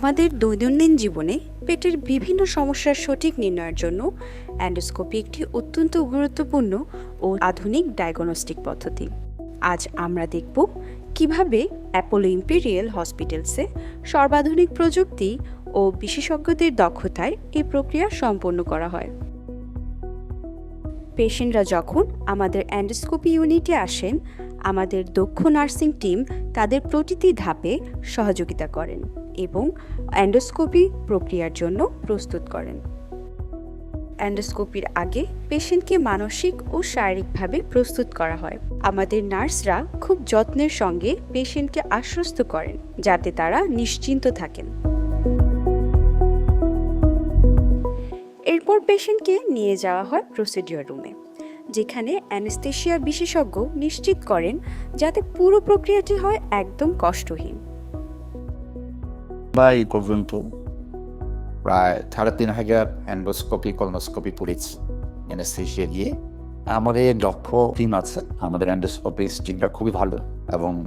আমাদের দৈনন্দিন জীবনে পেটের বিভিন্ন সমস্যার সঠিক নির্ণয়ের জন্য অ্যান্ডোস্কোপি একটি অত্যন্ত গুরুত্বপূর্ণ ও আধুনিক ডায়াগনস্টিক পদ্ধতি। আজ আমরা দেখব কীভাবে অ্যাপোলো ইম্পেরিয়াল হসপিটালসে সর্বাধুনিক প্রযুক্তি ও বিশেষজ্ঞদের দক্ষতায় এই প্রক্রিয়া সম্পন্ন করা হয়। পেশেন্টরা যখন আমাদের অ্যান্ডোস্কোপি ইউনিটে আসেন আমাদের দক্ষ নার্সিং টিম তাদের প্রতিটি ধাপে সহযোগিতা করেন এবং অ্যান্ডোস্কোপি প্রক্রিয়ার জন্য প্রস্তুত করেন। অ্যান্ডোস্কোপির আগে পেশেন্টকে মানসিক ও শারীরিকভাবে প্রস্তুত করা হয়। আমাদের নার্সরা খুব যত্নের সঙ্গে পেশেন্টকে আশ্বস্ত করেন যাতে তারা নিশ্চিন্ত থাকেন। এরপর পেশেন্টকে নিয়ে যাওয়া হয় প্রসিডিওর রুমে। যেখানে অ্যানেস্থেশিয়া বিশেষজ্ঞ নিশ্চিত করেন যাতে পুরো প্রক্রিয়াটি হয় একদম কষ্টহীন। বা এই পর্যন্ত প্রায় সাড়ে তিন হাজার অ্যান্ডোস্কোপি, কলনোস্কোপি করেছি অ্যানেস্থেশিয়া দিয়ে আমাদের দক্ষ টিম আছে। আমাদের অ্যান্ডোস্কোপি টিমটা খুবই ভালো এবং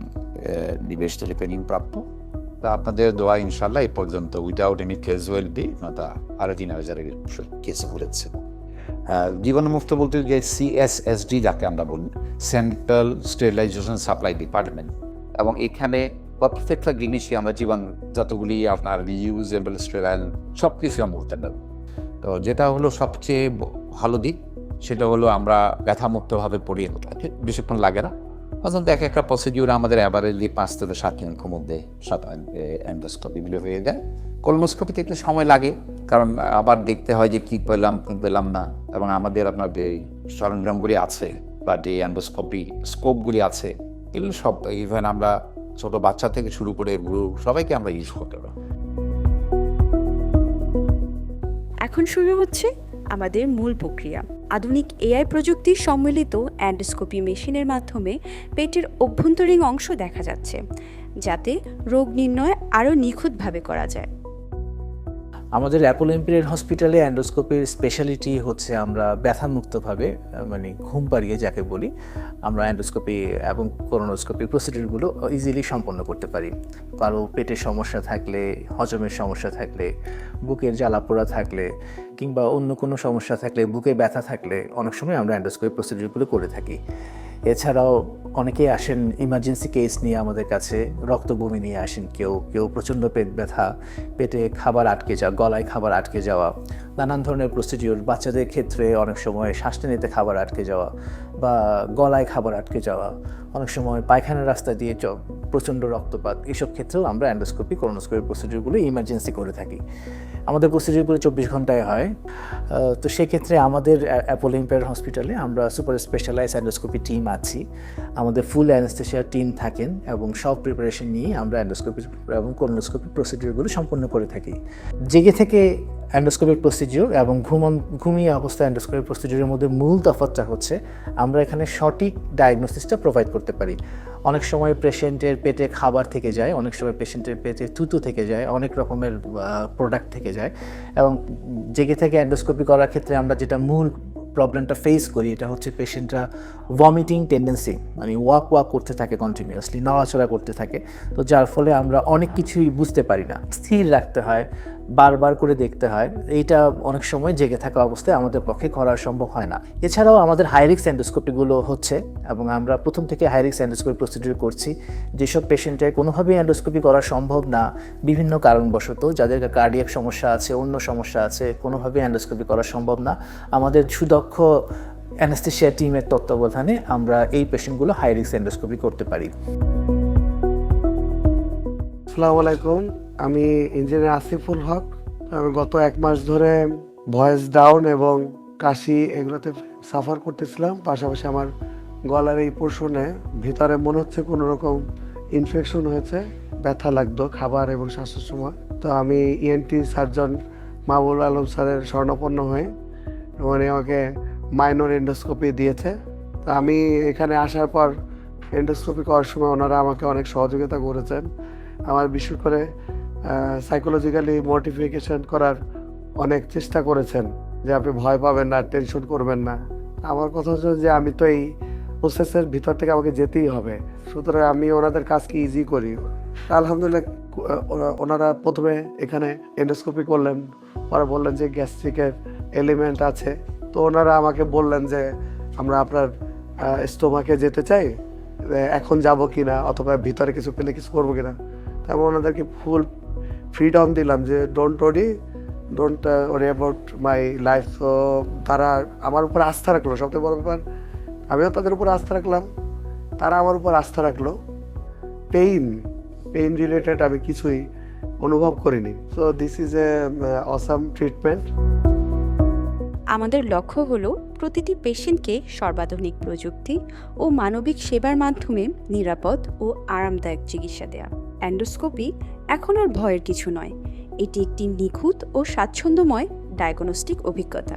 নিবেশ ট্রেনিং প্রাপ্ত। তা আপনাদের দোয়া ইনশাল্লাহ এই পর্যন্ত উইদাউট এনি ক্যাজুয়ালিটি তা আরও তিন হাজারের কেস ঘুরেছে জীবনমুক্ত বলতে যে সিএসএসডি যাকে আমরা বলি সেন্ট্রাল স্টেরিলাইজেশন সাপ্লাই ডিপার্টমেন্ট এবং এখানে প্রত্যেকটা জিনিসই আমরা জীবন যতগুলি আপনার রিউজেবল স্টেরাইল সব কিছু আমরা বলতে পারব তো যেটা হলো সবচেয়ে ভালো দিক, সেটা হলো আমরা ব্যথামুক্তভাবে পড়িয়ে বেশিক্ষণ লাগে না। অথচ এক একটা প্রসিডিউর আমাদের অ্যাভারেজলি পাঁচ থেকে সাত মিনিটের মধ্যে সাত অ্যান্ডোস্কোপি মিলে হয়ে যায়। কলমোস্কোপিতে একটু সময় লাগে কারণ আবার দেখতে হয় যে কী পেলাম কী পেলাম না। এবং আমাদের আপনার যে সরঞ্জামগুলি আছে বা যে অ্যান্ডোস্কোপি স্কোপগুলি আছে, এগুলো সব ইভেন আমরা ছোট বাচ্চা থেকে শুরু করে বুড়ো সবাইকে আমরা ইউজ করতে পারব এখন শুরু হচ্ছে আমাদের মূল প্রক্রিয়া। আধুনিক এআই প্রযুক্তির সম্মিলিত অ্যান্ডোস্কোপি মেশিনের মাধ্যমে পেটের অভ্যন্তরীণ অংশ দেখা যাচ্ছে, যাতে রোগ নির্ণয় আরও নিখুঁতভাবে করা যায়। আমাদের অ্যাপোলো ইম্পেরিয়াল হসপিটালে অ্যান্ডোস্কোপির স্পেশালিটি হচ্ছে আমরা ব্যথামুক্তভাবে মানে ঘুম পাড়িয়ে যাকে বলি, আমরা অ্যান্ডোস্কোপি এবং করোনোস্কোপি প্রসিডিউরগুলো ইজিলি সম্পন্ন করতে পারি। কারও পেটের সমস্যা থাকলে, হজমের সমস্যা থাকলে, বুকের জ্বালা পোড়া থাকলে, কিংবা অন্য কোনো সমস্যা থাকলে, বুকে ব্যথা থাকলে অনেক সময় আমরা অ্যান্ডোস্কোপি প্রসিডিউরগুলো করে থাকি। এছাড়াও অনেকেই আসেন ইমার্জেন্সি কেস নিয়ে আমাদের কাছে রক্ত বমি নিয়ে আসেন কেউ কেউ প্রচণ্ড পেট ব্যথা, পেটে খাবার আটকে যাওয়া, গলায় খাবার আটকে যাওয়া নানান ধরনের প্রসিডিওর বাচ্চাদের ক্ষেত্রে অনেক সময় শ্বাস নিতে খাবার আটকে যাওয়া বা গলায় খাবার আটকে যাওয়া, অনেক সময় পায়খানার রাস্তা দিয়ে চ, প্রচণ্ড রক্তপাত এইসব ক্ষেত্রেও আমরা অ্যান্ডোস্কোপি করোনোস্কোপি প্রসিডিওরগুলো ইমার্জেন্সি করে থাকি। আমাদের প্রসিডিওরগুলো চব্বিশ ঘন্টায় হয়। তো সেক্ষেত্রে আমাদের অ্যাপোলো ইম্পেয়ার হসপিটালে আমরা সুপার স্পেশালাইজ অ্যান্ডোস্কোপি টিম আছি। আমাদের ফুল অ্যানেস্থেশিয়া টিম থাকেন এবং সব প্রিপারেশন নিয়ে আমরা অ্যান্ডোস্কোপি এবং করোনোস্কোপি প্রসিডিওরগুলো সম্পন্ন করে থাকি। জেগে থেকে অ্যান্ডোস্কোপিক প্রসিডিওর এবং ঘুমন ঘুমিয়ে অবস্থায় অ্যান্ডোস্কোপিক প্রসিডিওরের মধ্যে মূল তফাৎটা হচ্ছে আমরা এখানে সঠিক ডায়াগনোসিসটা প্রোভাইড করতে পারি। অনেক সময় পেশেন্টের পেটে খাবার থেকে যায়, অনেক সময় পেশেন্টের পেটে থুতু থেকে যায়, অনেক রকমের প্রোডাক্ট থেকে যায় এবং জেগে থেকে অ্যান্ডোস্কোপি করার ক্ষেত্রে আমরা যেটা মূল প্রবলেমটা ফেস করি এটা হচ্ছে পেশেন্টরা ভমিটিং টেন্ডেন্সি মানে ওয়াক ওয়াক করতে থাকে কন্টিনিউয়াসলি নড়াচড়া করতে থাকে। তো যার ফলে আমরা অনেক কিছুই বুঝতে পারি না। স্থির রাখতে হয় বারবার করে দেখতে হয়। এইটা অনেক সময় জেগে থাকা অবস্থায় আমাদের পক্ষে করা সম্ভব হয় না। এছাড়াও আমাদের হাইরিক্স অ্যান্ডোস্কোপিগুলো হচ্ছে এবং আমরা প্রথম থেকে হাইরিক্স অ্যান্ডোস্কোপি প্রসিডিউর করছি। যেসব পেশেন্টের কোনোভাবেই অ্যান্ডোস্কোপি করা সম্ভব না, বিভিন্ন কারণবশত যাদের কার্ডিয়াক সমস্যা আছে, অন্য সমস্যা আছে কোনোভাবেই অ্যান্ডোস্কোপি করা সম্ভব না। আমাদের সুদক্ষ অ্যানেস্থেশিয়া টিমের তত্ত্বাবধানে আমরা এই পেশেন্টগুলো হাই রিস্ক এন্ডোস্কোপি করতে পারি। আসসালামু আলাইকুম। আমি ইঞ্জিনিয়ার আসিফুল হক। আমি গত এক মাস ধরে ভয়েস ডাউন এবং কাশি এগুলোতে সাফার করতেছিলাম। পাশাপাশি আমার গলার এই পোর্শনে ভিতরে মনে হচ্ছে কোনো রকম ইনফেকশন হয়েছে, ব্যথা লাগতো, খাবার এবং শ্বাসের সময়। তো আমি ইএনটি সার্জন মাহবুল আলম স্যারের স্বর্ণপন্ন হয়ে উনি আমাকে মাইনর এন্ডোস্কোপি দিয়েছে। তো আমি এখানে আসার পর এন্ডোস্কোপি করার সময় ওনারা আমাকে অনেক সহযোগিতা করেছেন। আমার বিশেষ করে সাইকোলজিক্যালি মোটিফিকেশন করার অনেক চেষ্টা করেছেন যে আপনি ভয় পাবেন না টেনশন করবেন না। আমার কথা হচ্ছে যে আমি তো এই প্রসেসের ভিতর থেকে আমাকে যেতেই হবে। সুতরাং আমি ওনাদের কাজকে ইজি করি? আলহামদুলিল্লাহ ওনারা প্রথমে এখানে এন্ডোস্কোপি করলেন। পরে বললেন যে গ্যাস্ট্রিকের এলিমেন্ট আছে। তো ওনারা আমাকে বললেন যে আমরা আপনার স্টোমাকে যেতে চাই এখন যাব কি না অথবা ভিতরে কিছু পেলে কিছু করব কিনা। তারপর ওনাদেরকে ফুল ফ্রিডম দিলাম যে don't worry don't worry about my life তো তারা আমার উপর আস্থা রাখল। সবথেকে বড় ব্যাপার, আমিও তাদের উপর আস্থা রাখলাম। তারা আমার উপর আস্থা রাখল। পেইন পেইন রিলেটেড আমি কিছুই অনুভব করিনি। So this is a awesome treatment আমাদের লক্ষ্য হলো প্রতিটি পেশেন্টকে সর্বাধুনিক প্রযুক্তি ও মানবিক সেবার মাধ্যমে নিরাপদ ও আরামদায়ক চিকিৎসা দেওয়া। অ্যান্ডোস্কোপি এখন আর ভয়ের কিছু নয়। এটি একটি নিখুঁত ও স্বাচ্ছন্দ্যময় ডায়াগনস্টিক অভিজ্ঞতা।